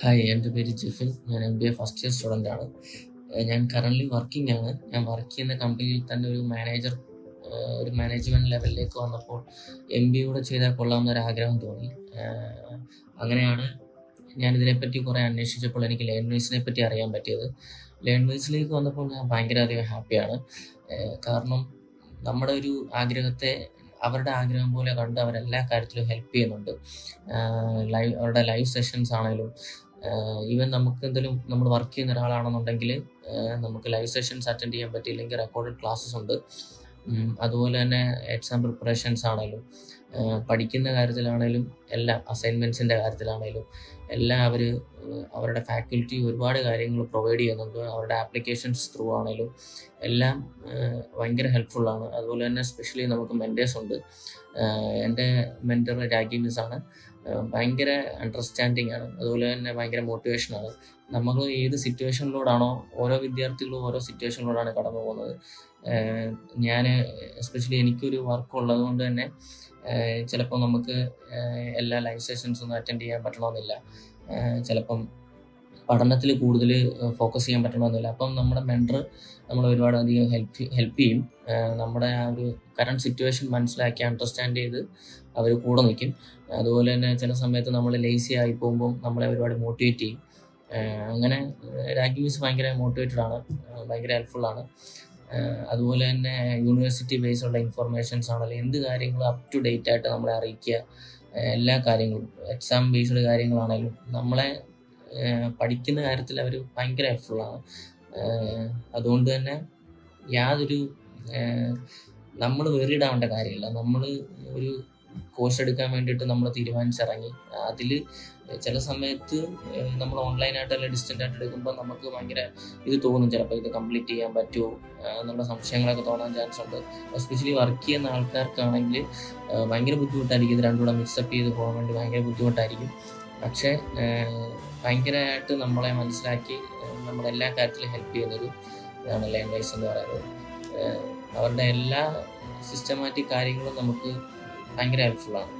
Hi എന്റെ പേര് ജിഫിൻ. ഞാൻ M B A first year student ആണ്. ഞാൻ കറന്റ്ലി വർക്കിംഗ് ആണ്. ഞാൻ വർക്ക് ചെയ്യുന്ന കമ്പനിയിൽ തന്നെ ഒരു മാനേജർ ഒരു മാനേജ്മെന്റ് ലെവലിലേക്ക് വന്നപ്പോൾ എം ബി കൂടെ ചെയ്താൽ കൊള്ളാമെന്നൊരു ആഗ്രഹം തോന്നി അങ്ങനെയാണ് ഞാൻ ഇതിനെപ്പറ്റി കുറേ അന്വേഷിച്ചപ്പോൾ എനിക്ക് ലേൺ വൈസിനെ പറ്റി അറിയാൻ പറ്റിയത്. ലേൺ വൈസിലേക്ക് വന്നപ്പോൾ ഞാൻ ഭയങ്കര അധികം ഹാപ്പിയാണ് കാരണം നമ്മുടെ ഒരു ആഗ്രഹത്തെ അവരുടെ ആഗ്രഹം പോലെ കണ്ട് അവരെല്ലാ കാര്യത്തിലും ഹെൽപ്പ് ചെയ്യുന്നുണ്ട്. ലൈവ് അവരുടെ ലൈവ് സെഷൻസ് ആണെങ്കിലും ഈവൻ നമുക്ക് എന്തെങ്കിലും നമ്മൾ വർക്ക് ചെയ്യുന്ന ഒരാളാണെന്നുണ്ടെങ്കിൽ നമുക്ക് ലൈവ് സെഷൻസ് അറ്റൻഡ് ചെയ്യാൻ പറ്റിയില്ലെങ്കിൽ റെക്കോർഡഡ് ക്ലാസ്സസ് ഉണ്ട്. അതുപോലെ തന്നെ എക്സാം പ്രിപ്പറേഷൻസ് ആണെങ്കിലും പഠിക്കുന്ന കാര്യത്തിലാണേലും എല്ലാ അസൈൻമെന്റ്സിന്റെ കാര്യത്തിലാണേലും എല്ലാം അവർ അവരുടെ ഫാക്കൽറ്റി ഒരുപാട് കാര്യങ്ങൾ പ്രൊവൈഡ് ചെയ്യുന്നുണ്ട്. അവരുടെ ആപ്ലിക്കേഷൻസ് ത്രൂ ആണേലും എല്ലാം ഭയങ്കര ഹെൽപ്ഫുള്ളാണ് അതുപോലെ തന്നെ സ്പെഷ്യലി നമുക്ക് മെന്റേഴ്സ് ഉണ്ട്. എന്റെ മെന്റർ രാഗി മിസ് ആണ്. ആഹ് ഭയങ്കര അണ്ടർസ്റ്റാൻഡിങ് ആണ്. അതുപോലെ തന്നെ ഭയങ്കര മോട്ടിവേഷനാണ് നമ്മൾ ഏത് സിറ്റുവേഷനിലൂടാണോ ഓരോ വിദ്യാർത്ഥികളും ഓരോ സിറ്റുവേഷനിലൂടെയാണ് കടന്നു പോകുന്നത് ഞാൻ എസ്പെഷ്യലി എനിക്കൊരു വർക്ക് ഉള്ളത് കൊണ്ട് തന്നെ ചിലപ്പോൾ നമുക്ക് എല്ലാ ലൈവ് സെഷൻസ് ഒന്നും അറ്റൻഡ് ചെയ്യാൻ പറ്റണമെന്നില്ല. ചിലപ്പം പഠനത്തിൽ കൂടുതൽ ഫോക്കസ് ചെയ്യാൻ പറ്റണമെന്നില്ല. അപ്പം നമ്മുടെ മെന്റർ നമ്മളെ ഒരുപാട് അധികം ഹെൽപ്പ് ഹെൽപ്പ് ചെയ്യും. നമ്മുടെ ആ ഒരു കറണ്ട് സിറ്റുവേഷൻ മനസ്സിലാക്കി അണ്ടർസ്റ്റാൻഡ് ചെയ്ത് അവർ കൂടെ നിൽക്കും. അതുപോലെ തന്നെ ചില സമയത്ത് നമ്മൾ ലേസി ആയി പോകുമ്പോൾ നമ്മളെ ഒരുപാട് മോട്ടിവേറ്റ് ചെയ്യും. അങ്ങനെ രാഗിംഗ് മിസ് ഭയങ്കര മോട്ടിവേറ്റഡ് ആണ്. ഭയങ്കര ഭയങ്കര ഹെൽപ്ഫുള്ളാണ് അതുപോലെ തന്നെ യൂണിവേഴ്സിറ്റി ബേസ് ഉള്ള ഇൻഫർമേഷൻസ് ആണെങ്കിലും എന്ത് കാര്യങ്ങളും അപ് ടു ഡേറ്റ് ആയിട്ട് നമ്മളെ അറിയിക്കുക. എല്ലാ കാര്യങ്ങളും എക്സാം ബേസ്ഡ് കാര്യങ്ങളാണെങ്കിലും നമ്മളെ പഠിക്കുന്ന കാര്യത്തിൽ അവർ ഭയങ്കര ഹെൽപ്ഫുള്ളാണ് അതുകൊണ്ട് തന്നെ യാതൊരു നമ്മൾ വെറിയിടാവേണ്ട കാര്യമില്ല. നമ്മൾ ഒരു കോഴ്സ് എടുക്കാൻ വേണ്ടിയിട്ട് നമ്മൾ തീരുമാനിച്ചിറങ്ങി. അതിൽ ചില സമയത്ത് നമ്മൾ ഓൺലൈനായിട്ട് അല്ലെങ്കിൽ ഡിസ്റ്റന്റ് ആയിട്ട് എടുക്കുമ്പോൾ നമുക്ക് ഭയങ്കര ഇത് തോന്നും ചിലപ്പോൾ ഇത് കംപ്ലീറ്റ് ചെയ്യാൻ പറ്റുമോ എന്നുള്ള സംശയങ്ങളൊക്കെ തോന്നാൻ ചാൻസ് ഉണ്ട്. എസ്പെഷ്യലി വർക്ക് ചെയ്യുന്ന ആൾക്കാർക്കാണെങ്കിൽ ഭയങ്കര ബുദ്ധിമുട്ടായിരിക്കും. ഇത് രണ്ടുകൂടെ മിക്സപ്പ് ചെയ്ത് പോകാൻ വേണ്ടി ഭയങ്കര ബുദ്ധിമുട്ടായിരിക്കും. പക്ഷേ ഭയങ്കരമായിട്ട് നമ്മളെ മനസ്സിലാക്കി നമ്മളെല്ലാ കാര്യത്തിലും ഹെൽപ്പ് ചെയ്യുന്നൊരു ഇതാണ് ലേൺ വൈസ് എന്ന് പറയുന്നത്. അവരുടെ എല്ലാ സിസ്റ്റമാറ്റിക് കാര്യങ്ങളും നമുക്ക് ഭയങ്കര ഹെൽപ്ഫുള്ളാണ്